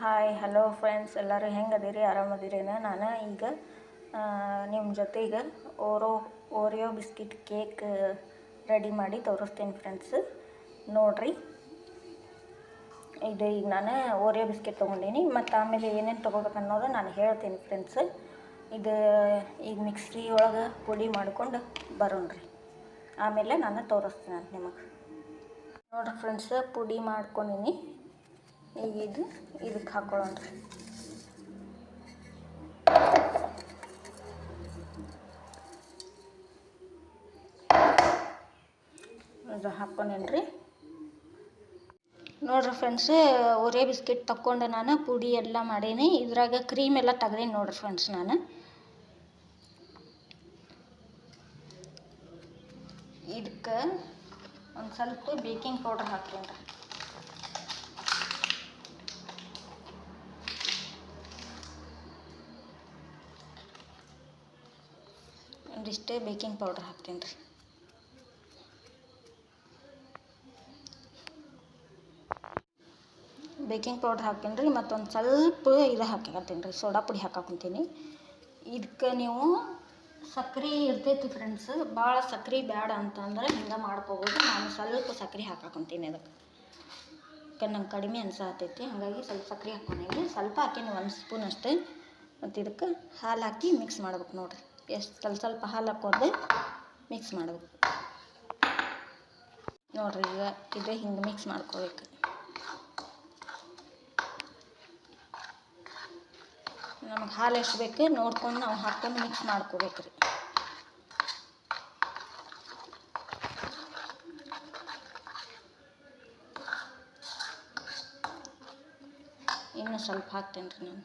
Hi hello friends ಎಲ್ಲರೂ ಹೆಂಗೆ ಅದೀರಿ ಆರಾಮದಿರೇನ? ನಾನು ಈಗ ನಿಮ್ಮ ಜೊತೆಗೆ ಓರೋ ಓರಿಯೋ ಬಿಸ್ಕಿಟ್ ಕೇಕ್ ರೆಡಿ ಮಾಡಿ ತೋರಿಸ್ತೀನಿ ಫ್ರೆಂಡ್ಸ್ ನೋಡಿರಿ. ಇದು ಈಗ ನಾನು ಓರಿಯೋ ಬಿಸ್ಕಿಟ್ ತೊಗೊಂಡೀನಿ. ಮತ್ತು ಆಮೇಲೆ ಏನೇನು ತೊಗೋಬೇಕು ಅನ್ನೋದು ನಾನು ಹೇಳ್ತೀನಿ ಫ್ರೆಂಡ್ಸ್ ಇದು, ಈಗ ಮಿಕ್ಸಿ ಒಳಗೆ ಪುಡಿ ಮಾಡ್ಕೊಂಡು ಬರೋಣ್ರಿ. ಆಮೇಲೆ ನಾನು ತೋರಿಸ್ತೀನಿ ಅಂತ ನಿಮಗೆ. ನೋಡಿರಿ ಫ್ರೆಂಡ್ಸ್ ಪುಡಿ ಮಾಡ್ಕೊಂಡೀನಿ. ಈಗ ಇದು ಇದಕ್ಕೆ ಹಾಕೊಳ್ಳೋಣ್ರಿ ಇದು ಹಾಕೊಂಡೇನ್ರಿ ನೋಡ್ರಿ ಫ್ರೆಂಡ್ಸ್ ಒರೇ ಬಿಸ್ಕಿಟ್ ತಕ್ಕೊಂಡು ನಾನು, ಪುಡಿ ಎಲ್ಲ ಮಾಡೀನಿ. ಇದ್ರಾಗ ಕ್ರೀಮ್ ಎಲ್ಲ ತೆಗ್ದೀನಿ ನೋಡ್ರಿ ಫ್ರೆಂಡ್ಸ್ ನಾನು. ಇದಕ್ಕೆ ಒಂದು ಸ್ವಲ್ಪ ಬೇಕಿಂಗ್ ಪೌಡ್ರ್ ಹಾಕ್ತೀನಿ ಒಂದಿಷ್ಟೇ ಬೇಕಿಂಗ್ ಪೌಡ್ರ್ ಹಾಕ್ತೀನಿ ರೀ. ಬೇಕಿಂಗ್ ಪೌಡ್ರ್ ಹಾಕ್ತೀನಿ ರೀ, ಮತ್ತೊಂದು ಸ್ವಲ್ಪ ಇದು ಹಾಕ್ಕೊತೀನಿ ರೀ, ಸೋಡಾ ಪುಡಿ ಹಾಕಾಕೊಂತೀನಿ ಇದಕ್ಕೆ ನೀವು ಸಕ್ರೆ ಇರ್ತೈತಿ ಫ್ರೆಂಡ್ಸ್ ಭಾಳ ಸಕ್ರೆ ಬೇಡ ಅಂತಂದ್ರೆ ಹಿಂಗೆ ಮಾಡ್ಕೋಬೋದು, ನಾನು ಸ್ವಲ್ಪ ಸಕ್ರೆ ಹಾಕಾಕೊಂತೀನಿ ಅದಕ್ಕೆ ಯಾಕೆ ನಂಗೆ ಕಡಿಮೆ ಅನ್ಸಾತೈತಿ ಹಾಗಾಗಿ ಸ್ವಲ್ಪ ಸಕ್ರೆ ಹಾಕ್ಕೊಂಡೀನಿ ಸ್ವಲ್ಪ ಹಾಕೀನಿ ಒಂದು ಸ್ಪೂನ್ ಅಷ್ಟೇ, ಮತ್ತು ಇದಕ್ಕೆ ಹಾಲು ಹಾಕಿ ಮಿಕ್ಸ್ ಮಾಡ್ಬೇಕು ನೋಡಿರಿ. ಎಷ್ಟು ಸ್ವಲ್ಪ ಸ್ವಲ್ಪ ಹಾಲು ಹಾಕೋದೆ ಮಿಕ್ಸ್ ಮಾಡಬೇಕು ನೋಡ್ರಿ ಈಗ ಇದು ಹಿಂಗೆ ಮಿಕ್ಸ್ ಮಾಡ್ಕೋಬೇಕು. ನಮಗೆ ಹಾಲು ಎಷ್ಟು ಬೇಕು ನೋಡ್ಕೊಂಡು ನಾವು ಹಾಕ್ಕೊಂಡು ಮಿಕ್ಸ್ ಮಾಡ್ಕೋಬೇಕು ರೀ ಇನ್ನು ಸ್ವಲ್ಪ ಹಾಕ್ತೇನೆ ರೀ ನಾನು.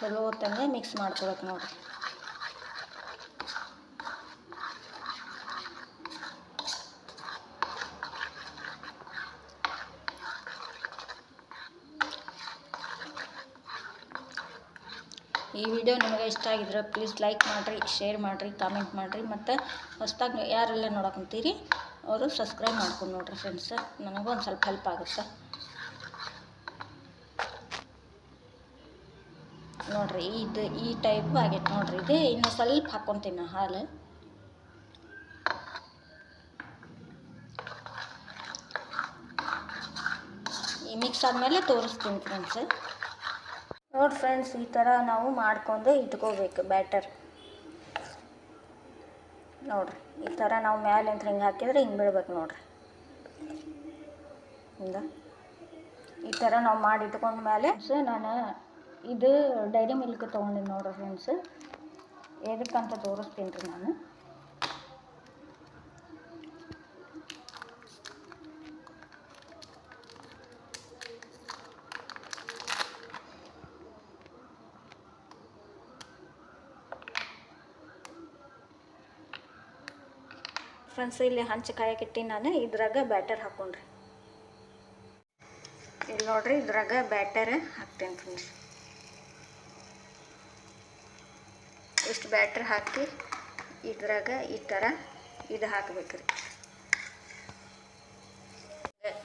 ಚಲೋ ಹೊತ್ತಂಗೆ ಮಿಕ್ಸ್ ಮಾಡ್ಕೊಳಕ್ ನೋಡಿರಿ. ಈ ವಿಡಿಯೋ ನಿಮಗೆ ಇಷ್ಟ ಆಗಿದ್ರೆ ಪ್ಲೀಸ್ ಲೈಕ್ ಮಾಡಿರಿ ಶೇರ್ ಮಾಡಿರಿ ಕಾಮೆಂಟ್ ಮಾಡಿರಿ, ಮತ್ತು ಹೊಸ್ದಾಗಿ ಯಾರೆಲ್ಲ ನೋಡಕೊಂತೀರಿ ಅವರು ಸಬ್ಸ್ಕ್ರೈಬ್ ಮಾಡ್ಕೊಂಡು ನೋಡಿರಿ ಫ್ರೆಂಡ್ಸ್ ನನಗೂ ಒಂದು ಸ್ವಲ್ಪ ಹೆಲ್ಪ್ ಆಗುತ್ತೆ. ನೋಡಿರಿ, ಇದು ಈ ಟೈಪ್ ಆಗೈತೆ ನೋಡಿರಿ. ಇದು ಇನ್ನು ಸ್ವಲ್ಪ ಹಾಕ್ಕೊತೀನಿ ನಾ ಹಾಲು. ಈ ಮಿಕ್ಸ್ ಆದಮೇಲೆ ತೋರಿಸ್ತೀನಿ ಫ್ರೆಂಡ್ಸ್ ನೋಡಿ ಫ್ರೆಂಡ್ಸ್ ಈ ಥರ ನಾವು ಮಾಡ್ಕೊಂಡು ಇಟ್ಕೋಬೇಕು ಬ್ಯಾಟರ್ ನೋಡಿರಿ, ಈ ಥರ ನಾವು ಮ್ಯಾಲಿಂದ ಹಿಂಗೆ ಹಾಕಿದ್ರೆ ಹಿಂಗೆ ಬಿಡ್ಬೇಕು ನೋಡಿರಿ. ಹಿಂಗೆ. ಈ ಥರ ನಾವು ಮಾಡಿ ಇಟ್ಕೊಂಡ ಮೇಲೆ ಸೊ ನಾನು ಇದು ಡೈರಿ ಮಿಲ್ಕ್ ತೊಗೊಂಡಿನಿ ನೋಡಿರಿ ಫ್ರೆಂಡ್ಸ್ ಎದಕ್ಕಂತ ತೋರಿಸ್ತೀನಿ ರೀ ನಾನು. ಫ್ರೆಂಡ್ಸ್ ಇಲ್ಲಿ ಹಂಚು ಕಾಯಕ್ಕಿಟ್ಟು ನಾನು, ಇದ್ರಾಗ ಬ್ಯಾಟರ್ ಹಾಕೊಂಡ್ರಿ. ಇಲ್ಲಿ ನೋಡ್ರಿ, ಇದ್ರಾಗ ಬ್ಯಾಟರ್ ಹಾಕ್ತೇನೆ ಫ್ರೆಂಡ್ಸ್ ಇಷ್ಟು ಬ್ಯಾಟರ್ ಹಾಕಿ ಇದ್ರಾಗ ಈ ಥರ ಇದು ಹಾಕ್ಬೇಕ್ರಿ.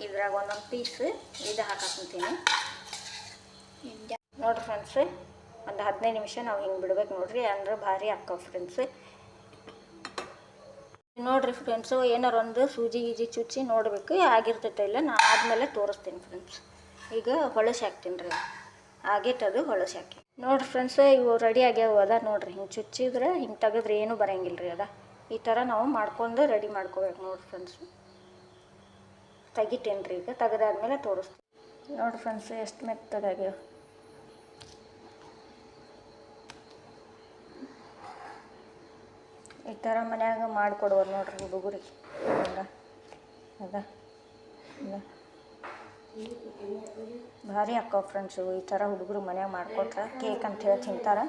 ಇದ್ರಾಗ ಒಂದೊಂದು ಪೀಸ್ ಇದು ಹಾಕಾಕೊಂತೀನಿ. ನೋಡ್ರಿ ಫ್ರೆಂಡ್ಸ್ ಒಂದು ಹದಿನೈದು ನಿಮಿಷ ನಾವು ಹಿಂಗೆ ಬಿಡ್ಬೇಕು ನೋಡ್ರಿ, ಅಂದ್ರೆ ಭಾರಿ ಹಾಕೋ ಫ್ರೆಂಡ್ಸ್ ನೋಡಿರಿ ಫ್ರೆಂಡ್ಸು ಏನಾರು ಒಂದು ಸೂಜಿ ಗೀಜಿ ಚುಚ್ಚಿ ನೋಡಬೇಕು, ಆಗಿರ್ತೈತೆ ಇಲ್ಲ ನಾನು ಆದಮೇಲೆ ತೋರಿಸ್ತೀನಿ ಫ್ರೆಂಡ್ಸ್ ಈಗ ಹೊಳಸಿ ಹಾಕ್ತೀನಿ ರೀ. ಆಗೈತದು ಹೊಳಸಿ ಹಾಕಿ. ನೋಡಿರಿ ಫ್ರೆಂಡ್ಸ್ ಇವು ರೆಡಿ ಆಗ್ಯಾವ, ಅದ ನೋಡಿರಿ. ಹಿಂಗೆ ಚುಚ್ಚಿದ್ರೆ, ಹಿಂಗೆ ತೆಗೆದ್ರೆ ಏನೂ ಬರೋಂಗಿಲ್ಲ ರೀ ಅದ. ಈ ಥರ ನಾವು ಮಾಡ್ಕೊಂಡು ರೆಡಿ ಮಾಡ್ಕೋಬೇಕು ನೋಡಿರಿ ಫ್ರೆಂಡ್ಸ್ ತೆಗಿತೇನೆ ರೀ ಈಗ, ತೆಗೆದಾದ್ಮೇಲೆ ತೋರಿಸ್ತೀನಿ. ನೋಡಿರಿ ಫ್ರೆಂಡ್ಸ್ ಎಷ್ಟು ಮೆತ್ತಗಾಗ್ಯಾವ ಈ ಥರ ಮನ್ಯಾಗ ಮಾಡಿಕೊಡುವ ನೋಡ್ರಿ ಹುಡುಗರಿಗೆ. ಅದ ಅದ. ಭಾರಿ ಅಕ್ಕವ ಫ್ರೆಂಡ್ಸು ಈ ಥರ ಹುಡುಗರು ಮನ್ಯಾಗ ಮಾಡಿಕೊಟ್ರೆ ಕೇಕ್ ಅಂತ ಹೇಳಿ ತಿಂತಾರೆ.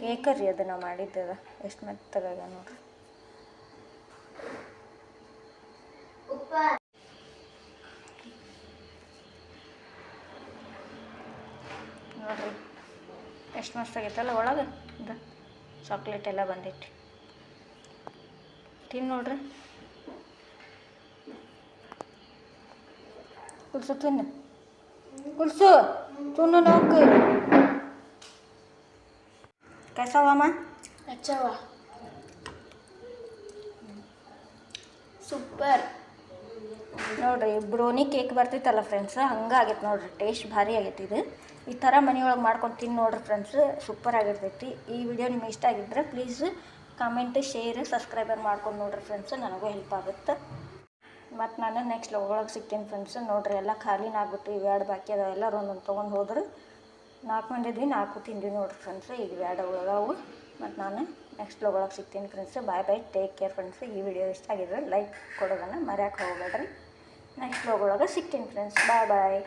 ಕೇಕ ರೀ ಅದು ನಾವು ಮಾಡಿದ್ದದ ಎಷ್ಟು ಮೆತ್ತಗಾಗ ನೋಡ್ರಿ. ನೋಡ್ರಿ, ಎಷ್ಟು ಮಸ್ತ್ ಆಗೈತಲ್ಲ ಒಳಗೆ? ಚಾಕ್ಲೇಟ್ ಎಲ್ಲ ಬಂದೈತಿ ತಿನ್ ನೋಡ್ರಿ. ಕುಡ್ಸು ತಿನ್ನು. ಕುಡ್ಸು ತಿನ್ನು ನೋಕು ಕಸವಮ್ಮ ಕಸವ ಸೂಪರ್. ನೋಡಿರಿ ಬ್ರೋನಿ ಕೇಕ್ ಬರ್ತೈತಲ್ಲ ಫ್ರೆಂಡ್ಸ್ ಹಂಗಾಗೈತೆ ನೋಡಿರಿ ಟೇಸ್ಟ್ ಭಾರಿ ಆಗೈತೆ ಇದು. ಈ ಥರ ಮನೆಯೊಳಗೆ ಮಾಡ್ಕೊಂಡು ತಿಂದು ನೋಡ್ರಿ ಫ್ರೆಂಡ್ಸ್ ಸೂಪರ್ ಆಗಿರ್ತೈತಿ. ಈ ವಿಡಿಯೋ ನಿಮ್ಗೆ ಇಷ್ಟ ಆಗಿದ್ರೆ ಪ್ಲೀಸ್ ಕಾಮೆಂಟ್ ಶೇರ್ ಸಬ್ಸ್ಕ್ರೈಬರ್ ಮಾಡ್ಕೊಂಡು ನೋಡ್ರಿ ಫ್ರೆಂಡ್ಸ್ ನನಗೂ ಹೆಲ್ಪ್ ಆಗುತ್ತೆ. ಮತ್ತು ನಾನು ನೆಕ್ಸ್ಟ್ ಒಳಗೆ ಸಿಗ್ತೀನಿ ಫ್ರೆಂಡ್ಸ್ ನೋಡ್ರಿ, ಎಲ್ಲ ಖಾಲಿನ ಆಗ್ಬಿಟ್ಟು ಇವೆರಡು ಬಾಕಿ ಅದಾವ, ಎಲ್ಲರೂ ಒಂದೊಂದು ತೊಗೊಂಡು ಹೋದ್ರೆ. ನಾಲ್ಕು ಮಂದಿ ಇದ್ವಿ, ನಾಲ್ಕು ತಿಂದ್ವಿ ನೋಡ್ರಿ ಫ್ರೆಂಡ್ಸ್ ಈಗ ಎರಡು ಉಳದಾವು. ಮತ್ತು ನಾನು ನೆಕ್ಸ್ಟ್ ಒಳಗೆ ಸಿಗ್ತೀನಿ friends bye bye take care friends ಈ ವಿಡಿಯೋ ಇಷ್ಟ ಆಗಿದ್ರೆ ಲೈಕ್ ಕೊಡೋದನ್ನು ಮರ್ಯಾಕೆ ಹೋಗ್ಬೇಡ್ರಿ. ನೆಕ್ಸ್ಟ್ ಒಳಗೆ ಸಿಗ್ತೀನಿ ಫ್ರೆಂಡ್ಸ್ ಬಾಯ್ ಬಾಯ್